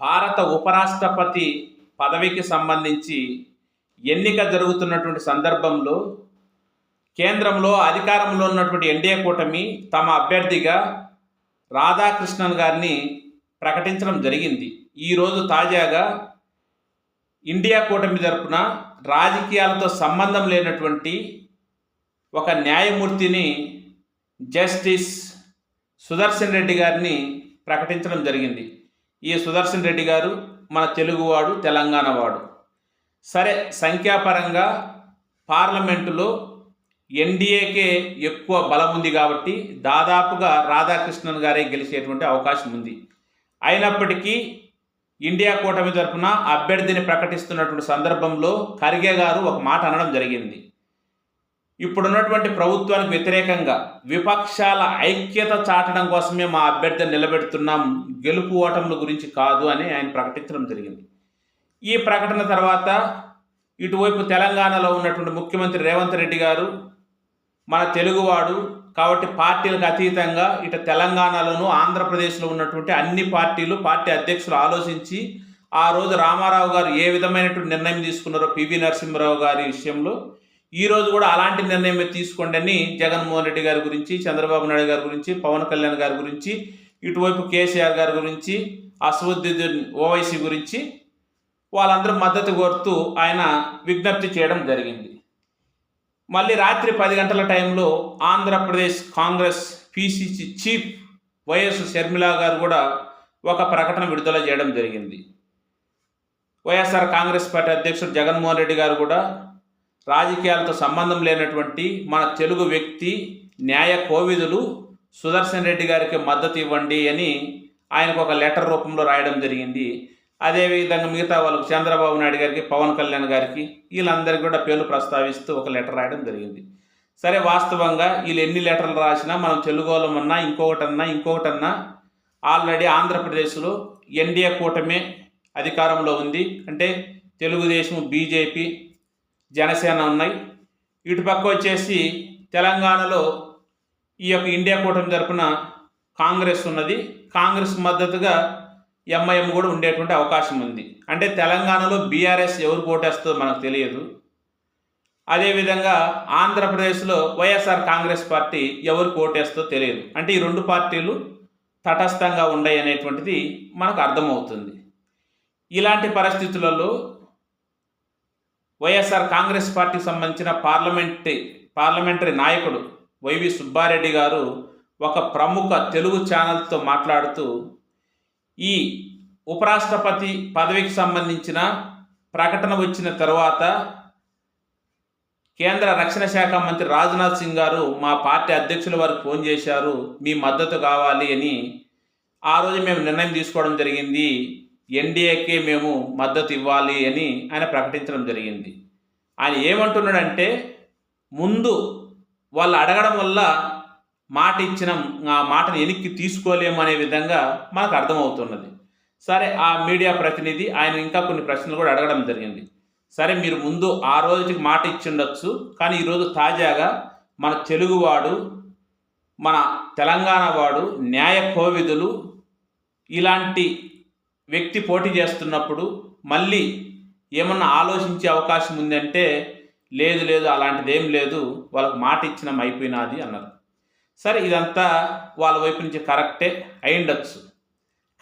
భారత ఉపరాష్ట్రపతి పదవికి సంబంధించి ఎన్నిక జరుగుతున్నటువంటి సందర్భంలో కేంద్రంలో అధికారంలో ఉన్నటువంటి ఎన్డీఏ కూటమి తమ అభ్యర్థిగా రాధాకృష్ణన్ గారిని ప్రకటించడం జరిగింది. ఈరోజు తాజాగా ఇండియా కూటమి తరపున రాజకీయాలతో సంబంధం లేనటువంటి ఒక న్యాయమూర్తిని జస్టిస్ సుదర్శన్ రెడ్డి గారిని ప్రకటించడం జరిగింది. ఈ సుదర్శన్ రెడ్డి గారు మన తెలుగువాడు తెలంగాణ వాడు సరే సంఖ్యాపరంగా పార్లమెంటులో ఎన్డీఏకే ఎక్కువ బలం ఉంది కాబట్టి దాదాపుగా రాధాకృష్ణన్ గారే గెలిచేటువంటి అవకాశం ఉంది. అయినప్పటికీ ఇండియా కూటమి తరఫున అభ్యర్థిని ప్రకటిస్తున్నటువంటి సందర్భంలో ఖర్గే గారు ఒక మాట అనడం జరిగింది. ఇప్పుడున్నటువంటి ప్రభుత్వానికి వ్యతిరేకంగా విపక్షాల ఐక్యత చాటడం కోసమే మా అభ్యర్థిని నిలబెడుతున్నాం. గెలుపు ఓటముల గురించి కాదు అని ఆయన ప్రకటించడం జరిగింది. ఈ ప్రకటన తర్వాత ఇటువైపు తెలంగాణలో ఉన్నటువంటి ముఖ్యమంత్రి రేవంత్ రెడ్డి గారు మన తెలుగువాడు కాబట్టి పార్టీలకు అతీతంగా ఇటు తెలంగాణలోను ఆంధ్రప్రదేశ్లో ఉన్నటువంటి అన్ని పార్టీలు పార్టీ అధ్యక్షులు ఆలోచించి ఆ రోజు రామారావు గారు ఏ విధమైనటువంటి నిర్ణయం తీసుకున్నారో పివి నరసింహారావు గారి విషయంలో ఈ రోజు కూడా అలాంటి నిర్ణయం తీసుకోండి అని జగన్మోహన్ రెడ్డి గారి గురించి చంద్రబాబు నాయుడు గారి గురించి పవన్ కళ్యాణ్ గారి గురించి ఇటువైపు కేసీఆర్ గారి గురించి అసదుద్దీన్ ఓవైసీ గురించి వాళ్ళందరూ మద్దతు కోరుతూ ఆయన విజ్ఞప్తి చేయడం జరిగింది. మళ్ళీ రాత్రి పది గంటల టైంలో Andhra Pradesh Congress PCC chief YS Sharmila garu కూడా ఒక ప్రకటన విడుదల చేయడం జరిగింది. వైఎస్ఆర్ కాంగ్రెస్ పార్టీ అధ్యక్షుడు జగన్మోహన్ రెడ్డి గారు కూడా రాజకీయాలతో సంబంధం లేనటువంటి మన తెలుగు వ్యక్తి న్యాయ కోవిదులు సుదర్శన్ రెడ్డి గారికి మద్దతు ఇవ్వండి అని ఆయనకు ఒక లెటర్ రూపంలో రాయడం జరిగింది. అదేవిధంగా మిగతా వాళ్ళకు చంద్రబాబు నాయుడు గారికి పవన్ కళ్యాణ్ గారికి వీళ్ళందరికీ కూడా పేర్లు ప్రస్తావిస్తూ ఒక లెటర్ రాయడం జరిగింది. సరే వాస్తవంగా వీళ్ళు ఎన్ని లెటర్లు రాసినా మనం తెలుగు వాళ్ళమన్నా ఇంకొకటన్నా ఇంకొకటన్నా ఆల్రెడీ ఆంధ్రప్రదేశ్లో ఎన్డీఏ కూటమే అధికారంలో ఉంది. అంటే తెలుగుదేశం బీజేపీ జనసేన ఉన్నాయి. ఇటు పక్క వచ్చేసి తెలంగాణలో ఈ యొక్క ఇండియా కూటమి తరపున కాంగ్రెస్ ఉన్నది. కాంగ్రెస్ మద్దతుగా ఎంఐఎం కూడా ఉండేటువంటి అవకాశం ఉంది. అంటే తెలంగాణలో బీఆర్ఎస్ ఎవరు పోటేస్తుందో మనకు తెలియదు. అదేవిధంగా ఆంధ్రప్రదేశ్లో వైఎస్ఆర్ కాంగ్రెస్ పార్టీ ఎవరు పోటేస్తో తెలియదు. అంటే ఈ రెండు పార్టీలు తటస్థంగా ఉన్నాయి అనేటువంటిది మనకు అర్థమవుతుంది. ఇలాంటి పరిస్థితులలో వైఎస్ఆర్ కాంగ్రెస్ పార్టీకి సంబంధించిన పార్లమెంటరీ పార్లమెంటరీ నాయకుడు వైవి సుబ్బారెడ్డి గారు ఒక ప్రముఖ తెలుగు ఛానల్తో మాట్లాడుతూ ఈ ఉపరాష్ట్రపతి పదవికి సంబంధించిన ప్రకటన వచ్చిన తర్వాత కేంద్ర రక్షణ శాఖ మంత్రి రాజ్నాథ్ సింగ్ గారు మా పార్టీ అధ్యక్షుల వారికి ఫోన్ చేశారు మీ మద్దతు కావాలి అని. ఆ రోజు మేము నిర్ణయం తీసుకోవడం జరిగింది. ఎన్డీఏకే మేము మద్దతు ఇవ్వాలి అని ఆయన ప్రకటించడం జరిగింది. ఆయన ఏమంటున్నాడంటే ముందు వాళ్ళు అడగడం వల్ల మాట ఇచ్చిన ఆ మాటను వెనక్కి తీసుకోలేము అనే విధంగా మనకు అర్థమవుతున్నది. సరే ఆ మీడియా ప్రతినిధి ఆయన ఇంకా కొన్ని ప్రశ్నలు కూడా అడగడం జరిగింది. సరే మీరు ముందు ఆ రోజుకి మాట ఇచ్చిండొచ్చు కానీ ఈరోజు తాజాగా మన తెలుగువాడు మన తెలంగాణ వాడు న్యాయ కోవిదులు ఇలాంటి వ్యక్తి పోటీ చేస్తున్నప్పుడు మళ్ళీ ఏమన్నా ఆలోచించే అవకాశం ఉందంటే లేదు లేదు అలాంటిది ఏం లేదు వాళ్ళకి మాట ఇచ్చినాం అయిపోయినది అన్నారు. సరే ఇదంతా వాళ్ళ వైపు నుంచి కరెక్టే అయిండొచ్చు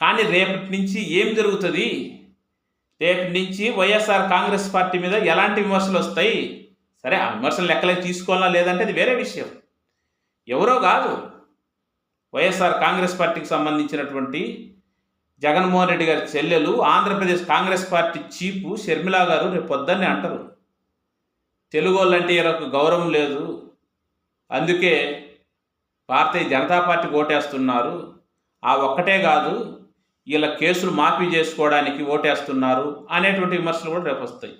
కానీ రేపటి నుంచి ఏం జరుగుతుంది? రేపటి నుంచి వైఎస్ఆర్ కాంగ్రెస్ పార్టీ మీద ఎలాంటి విమర్శలు వస్తాయి? సరే ఆ విమర్శలు లెక్కలే తీసుకోవాలా లేదంటే అది వేరే విషయం. ఎవరో కాదు. వైఎస్ఆర్ కాంగ్రెస్ పార్టీకి సంబంధించినటువంటి జగన్మోహన్ రెడ్డి గారి చెల్లెలు Andhra Pradesh Congress party chief Sharmila గారు రేపు పొద్దున్నే అంటారు. తెలుగు వాళ్ళంటే ఈయనకు గౌరవం లేదు. అందుకే భారతీయ జనతా పార్టీ ఓటేస్తున్నారు. ఆ ఒక్కటే కాదు వీళ్ళ కేసులు మాఫీ చేసుకోవడానికి ఓటేస్తున్నారు అనేటువంటి విమర్శలు కూడా రేపు వస్తాయి.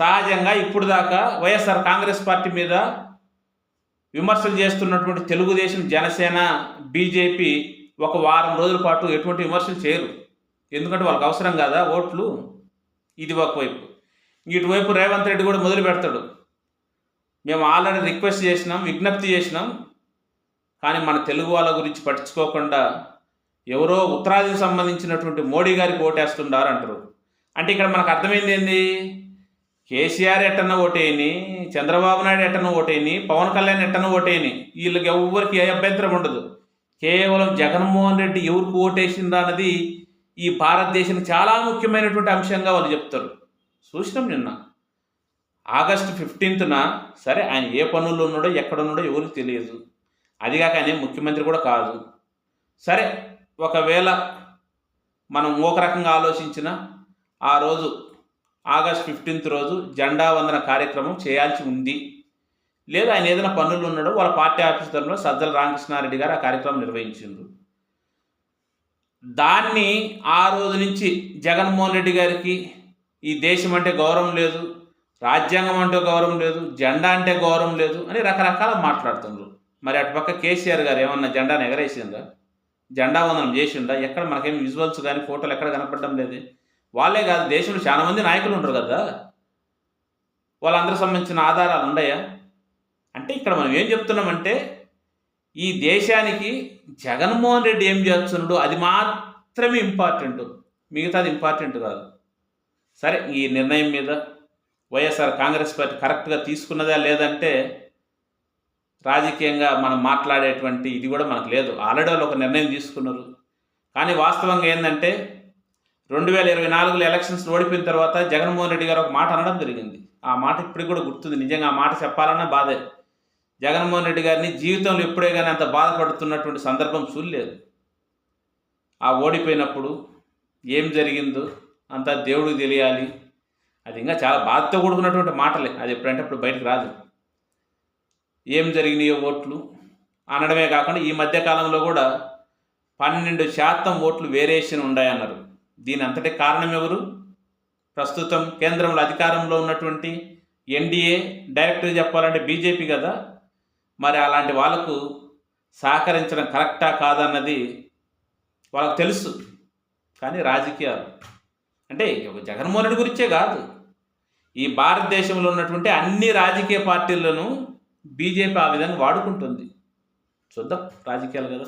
సహజంగా ఇప్పుడు దాకా వైఎస్ఆర్ కాంగ్రెస్ పార్టీ మీద విమర్శలు చేస్తున్నటువంటి తెలుగుదేశం జనసేన బీజేపీ ఒక వారం రోజుల పాటు ఎటువంటి విమర్శలు చేయరు. ఎందుకంటే వాళ్ళకి అవసరం కదా? ఓట్లు ఇది ఒకవైపు. ఇటువైపు రేవంత్ రెడ్డి కూడా మొదలు పెడతాడు. మేము ఆల్రెడీ రిక్వెస్ట్ చేసినాం విజ్ఞప్తి చేసినాం. కానీ మన తెలుగు వాళ్ళ గురించి పట్టించుకోకుండా ఎవరో ఉత్తరాదికి సంబంధించినటువంటి మోడీ గారికి ఓటేస్తుండారు అంటారు. అంటే ఇక్కడ మనకు అర్థమైంది ఏంది? కేసీఆర్ ఎట్టన ఓటేయని చంద్రబాబు నాయుడు ఎట్టన ఓటేని పవన్ కళ్యాణ్ ఎట్టన ఓటేయని వీళ్ళకి ఎవరికి ఏ అభ్యంతరం ఉండదు. కేవలం జగన్మోహన్ రెడ్డి ఎవరికి ఓటేసిందా అన్నది ఈ భారతదేశానికి చాలా ముఖ్యమైనటువంటి అంశంగా వాళ్ళు చెప్తారు. చూసినాం నిన్న. ఆగస్టు ఫిఫ్టీన్త్న సరే ఆయన ఏ పనుల్లో ఉన్నాడో ఎక్కడ ఉన్నాడో ఎవరికి తెలియదు. అదిగాక ఆయన ముఖ్యమంత్రి కూడా కాదు. సరే ఒకవేళ మనం ఒక రకంగా ఆలోచించిన ఆ రోజు ఆగస్ట్ ఫిఫ్టీన్త్ రోజు జెండా వందన కార్యక్రమం చేయాల్సి ఉంది. లేదు ఆయన ఏదైనా పనులు ఉన్నాడో వాళ్ళ పార్టీ ఆఫీస్ తరఫున సజ్జల రామకృష్ణారెడ్డి గారు ఆ కార్యక్రమం నిర్వహించిండ్రు. దాన్ని ఆ రోజు నుంచి జగన్మోహన్ రెడ్డి గారికి ఈ దేశం అంటే గౌరవం లేదు రాజ్యాంగం అంటే గౌరవం లేదు జెండా అంటే గౌరవం లేదు అని రకరకాల మాట్లాడుతున్నారు మరి అటుపక్క కేసీఆర్ గారు ఏమన్నా జెండాను ఎగరేసిందా జెండా వందనం చేసిందా ఎక్కడ మనకేం విజువల్స్ కానీ ఫోటోలు ఎక్కడ కనపడడం లేదు? వాళ్ళే కాదు దేశంలో చాలా మంది నాయకులు ఉంటారు కదా? వాళ్ళందరికి సంబంధించిన ఆధారాలు ఉన్నాయా? అంటే ఇక్కడ మనం ఏం చెప్తున్నామంటే ఈ దేశానికి జగన్మోహన్ రెడ్డి ఏం చేస్తున్నాడు అది మాత్రమే ఇంపార్టెంట్. మిగతాది ఇంపార్టెంట్ కాదు. సరే ఈ నిర్ణయం మీద వైఎస్ఆర్ కాంగ్రెస్ పార్టీ కరెక్ట్గా తీసుకున్నదా లేదంటే రాజకీయంగా మనం మాట్లాడేటువంటి ఇది కూడా మనకు లేదు. ఆల్రెడీ వాళ్ళు ఒక నిర్ణయం తీసుకున్నారు. కానీ వాస్తవంగా ఏంటంటే రెండు వేల ఇరవై నాలుగులో ఎలక్షన్స్ ఓడిపోయిన తర్వాత జగన్మోహన్ రెడ్డి గారు ఒక మాట అనడం జరిగింది. ఆ మాట ఇప్పటికి కూడా గుర్తుంది. నిజంగా ఆ మాట చెప్పాలన్నా బాధే. జగన్మోహన్ రెడ్డి గారిని జీవితంలో ఎప్పుడే కానీ అంత బాధపడుతున్నటువంటి సందర్భం చూడలేదు. ఆ ఓడిపోయినప్పుడు ఏం జరిగిందో అంతా దేవుడికి తెలియాలి. అది ఇంకా చాలా బాధతో కూడుకున్నటువంటి మాటలే. అది ఎప్పుడంటే అప్పుడు బయటకు రాదు. ఏం జరిగినాయో ఓట్లు? అనడమే కాకుండా ఈ మధ్య కాలంలో కూడా పన్నెండు శాతం ఓట్లు వేరియేషన్ ఉన్నాయన్నారు. దీని అంతటి కారణం ఎవరు? ప్రస్తుతం కేంద్రంలో అధికారంలో ఉన్నటువంటి ఎన్డీఏ డైరెక్ట్గా చెప్పాలంటే బీజేపీ కదా. మరి అలాంటి వాళ్ళకు సహకరించడం కరెక్టా కాదన్నది వాళ్ళకు తెలుసు. కానీ రాజకీయాలు. అంటే ఒక జగన్మోహన్ రెడ్డి గురించే కాదు. ఈ భారతదేశంలో ఉన్నటువంటి అన్ని రాజకీయ పార్టీలను బీజేపీ ఆ విధంగా వాడుకుంటుంది. చూద్దాం రాజకీయాలు కదా.